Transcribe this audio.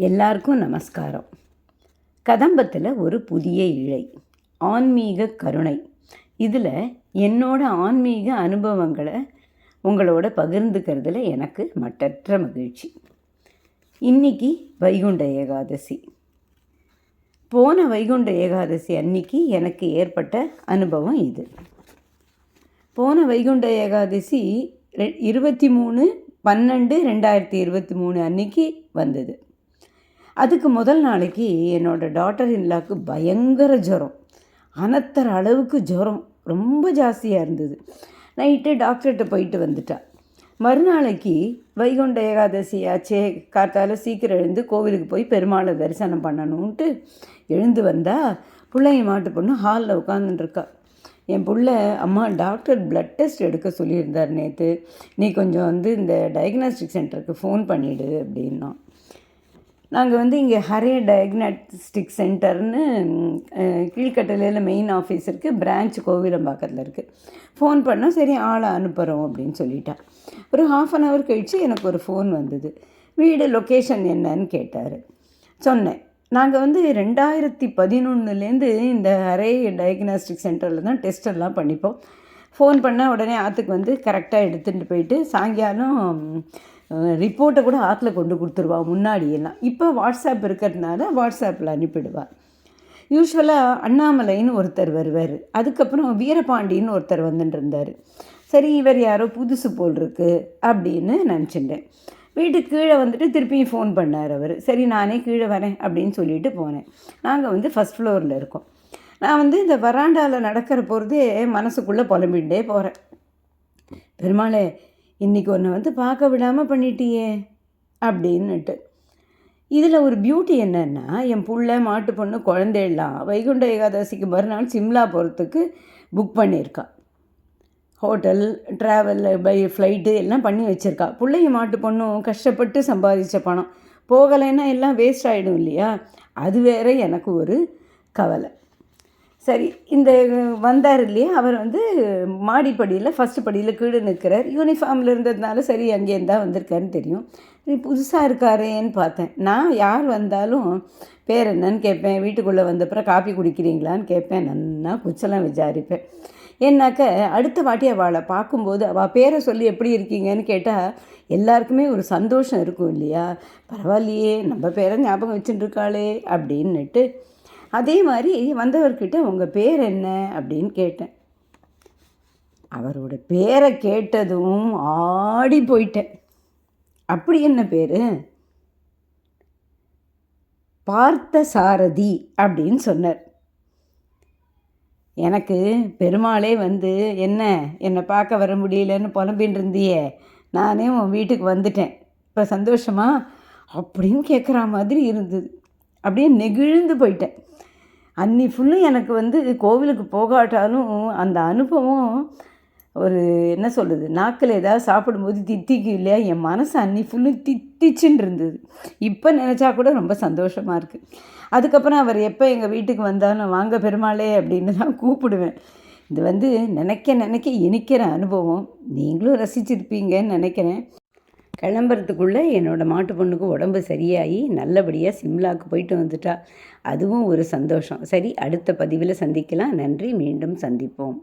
எல்லாருக்கும் நமஸ்காரம். கதம்பத்தில் ஒரு புதிய இழை ஆன்மீக கருணை. இதில் என்னோட ஆன்மீக அனுபவங்களை உங்களோட பகிர்ந்துக்கிறதுல எனக்கு மட்டற்ற மகிழ்ச்சி. இன்னைக்கு வைகுண்ட ஏகாதசி. போன வைகுண்ட ஏகாதசி அன்னைக்கு எனக்கு ஏற்பட்ட அனுபவம் இது. போன வைகுண்ட ஏகாதசி ரெ இருபத்தி மூணு பன்னெண்டு ரெண்டாயிரத்தி இருபத்தி மூணு அன்னைக்கு வந்தது. அதுக்கு முதல் நாளைக்கு என்னோடய டாட்டர் இன்லாக்கு பயங்கர ஜுரம். அனத்தர அளவுக்கு ஜுரம். ரொம்ப ஜாஸ்தியாக இருந்தது. நைட்டு டாக்டர்கிட்ட போயிட்டு வந்துட்டா. மறுநாளைக்கு வைகுண்ட ஏகாதசி ஆச்சே காத்தால சீக்கிரம் எழுந்து கோவிலுக்கு போய் பெருமாளை தரிசனம் பண்ணணுன்ட்டு எழுந்து வந்தால் பிள்ளைங்க மாட்டு பொண்ணு ஹாலில் உட்காந்துட்டுருக்கா என் பிள்ளை அம்மா டாக்டர் பிளட் டெஸ்ட் எடுக்க சொல்லியிருந்தார் நேற்று நீ கொஞ்சம் வந்து இந்த டயக்னாஸ்டிக் சென்டருக்கு ஃபோன் பண்ணிவிடு அப்படின்னா. நாங்கள் வந்து இங்கே ஹரே டயக்னாஸ்டிக் சென்டர்னு கீழ்கட்டலையில் மெயின் ஆஃபீஸ் இருக்குது பிரான்ச் கோவிலம்பாக்கத்தில் இருக்குது ஃபோன் பண்ணால் சரி ஆளை அனுப்புகிறோம் அப்படின்னு சொல்லிட்டார். ஒரு ஹாஃப் அன் ஹவர் கழித்து எனக்கு ஒரு ஃபோன் வந்தது. வீடு லொக்கேஷன் என்னன்னு கேட்டார். சொன்னேன். நாங்கள் வந்து ரெண்டாயிரத்தி பதினொன்றுலேருந்து இந்த ஹரே டயக்னாஸ்டிக் சென்டரில் தான் டெஸ்ட் எல்லாம் பண்ணிப்போம். ஃபோன் பண்ணால் உடனே ஆற்றுக்கு வந்து கரெக்டாக எடுத்துகிட்டு போயிட்டு சாயங்காலம் ரிப்போர்ட்டை கூட ஆற்றுல கொண்டு கொடுத்துருவா முன்னாடியெல்லாம் இப்போ வாட்ஸ்அப் இருக்கிறதுனால வாட்ஸ்அப்பில் அனுப்பிடுவாள் யூஸ்வலாக அண்ணாமலைன்னு ஒருத்தர் வருவார். அதுக்கப்புறம் வீரபாண்டின்னு ஒருத்தர் வந்துட்டு இருந்தார். சரி இவர் யாரோ புதுசு போல் இருக்கு அப்படின்னு நினச்சிட்டேன். வீட்டுக்கு கீழே வந்துட்டு திருப்பியும் ஃபோன் பண்ணார் அவர். சரி நானே கீழே வரேன் அப்படின்னு சொல்லிட்டு போனேன். நாங்கள் வந்து ஃபஸ்ட் ஃப்ளோரில் இருக்கோம். நான் வந்து இந்த வராண்டாவில் நடக்கிற போகிறதே மனசுக்குள்ளே புலம்பிகிட்டே போகிறேன் பெருமாளே இன்றைக்கி ஒன்று வந்து பார்க்க விடாமல் பண்ணிட்டியே அப்படின்னுட்டு. இதில் ஒரு பியூட்டி என்னென்னா என் புள்ள மாட்டு பொண்ணு குழந்தையெல்லாம் வைகுண்ட ஏகாதசிக்கு மறுநாள் சிம்லா போகிறதுக்கு புக் பண்ணியிருக்கா. ஹோட்டல் ட்ராவல் பை ஃப்ளைட்டு எல்லாம் பண்ணி வச்சுருக்கா. பிள்ளைங்க மாட்டு பொண்ணும் கஷ்டப்பட்டு சம்பாதிச்ச பணம். போகலைன்னா எல்லாம் வேஸ்ட் ஆகிடும் இல்லையா? அது வேற எனக்கு ஒரு கவலை. சரி இந்த வந்தார் இல்லையா? அவர் வந்து மாடிப்படியில் ஃபஸ்ட்டு படியில் கீழே நிற்கிறார். யூனிஃபார்மில் இருந்ததுனால சரி அங்கேருந்து தான் வந்திருக்காருன்னு தெரியும். புதுசாக இருக்காரேன்னு பார்த்தேன். நான் யார் வந்தாலும் பேர் என்னன்னு கேட்பேன். வீட்டுக்குள்ளே வந்தப்புறம் காப்பி குடிக்கிறீங்களான்னு கேட்பேன். நன்னா குச்சலாம் விசாரிப்பேன். ஏன்னாக்க அடுத்த வாட்டி அவளை பார்க்கும்போது அவள் பேரை சொல்லி எப்படி இருக்கீங்கன்னு கேட்டால் எல்லாருக்குமே ஒரு சந்தோஷம் இருக்கும் இல்லையா? பரவாயில்லையே நம்ம பேரை ஞாபகம் வச்சுட்டுருக்காளே அப்படின்னுட்டு அதே மாதிரி வந்தவர்கிட்ட உங்கள் பேர் என்ன அப்படின்னு கேட்டேன். அவரோட பேரை கேட்டதும் ஆடி போயிட்டேன். அப்படி என்ன பேர்? பார்த்த சாரதி அப்படின்னு சொன்னார். எனக்கு பெருமாளே வந்து என்ன என்னை பார்க்க வர முடியலன்னு புலம்பின்னு இருந்தியே நானே உன் வீட்டுக்கு வந்துட்டேன். இப்போ சந்தோஷமா? அப்படின்னு கேட்குற மாதிரி இருந்தது. அப்படியே நெகிழ்ந்து போயிட்டேன். அன்னி ஃபுல்லும் எனக்கு வந்து கோவிலுக்கு போகாட்டாலும் அந்த அனுபவம் ஒரு என்ன சொல்கிறது நாக்கில் ஏதாவது சாப்பிடும்போது தித்திக்கும் இல்லையா? என் மனசு அன்னி ஃபுல்லும் தித்திச்சுன்னு இருந்தது. இப்போ நினச்சா கூட ரொம்ப சந்தோஷமாக இருக்குது அதுக்கப்புறம் அவர் எப்போ எங்கள் வீட்டுக்கு வந்தாலும் வாங்க பெருமாளே அப்படின்னு தான் கூப்பிடுவேன். இது வந்து நினைக்க நினைக்க இனிக்கிற அனுபவம். நீங்களும் ரசிச்சிருப்பீங்கன்னு நினைக்கிறேன். கிளம்புறதுக்குள்ளே என்னோடய மாட்டு பொண்ணுக்கு உடம்பு சரியாகி நல்லபடியாக சிம்லாவுக்கு போயிட்டு வந்துட்டா. அதுவும் ஒரு சந்தோஷம். சரி அடுத்த பதிவில் சந்திக்கலாம். நன்றி. மீண்டும் சந்திப்போம்.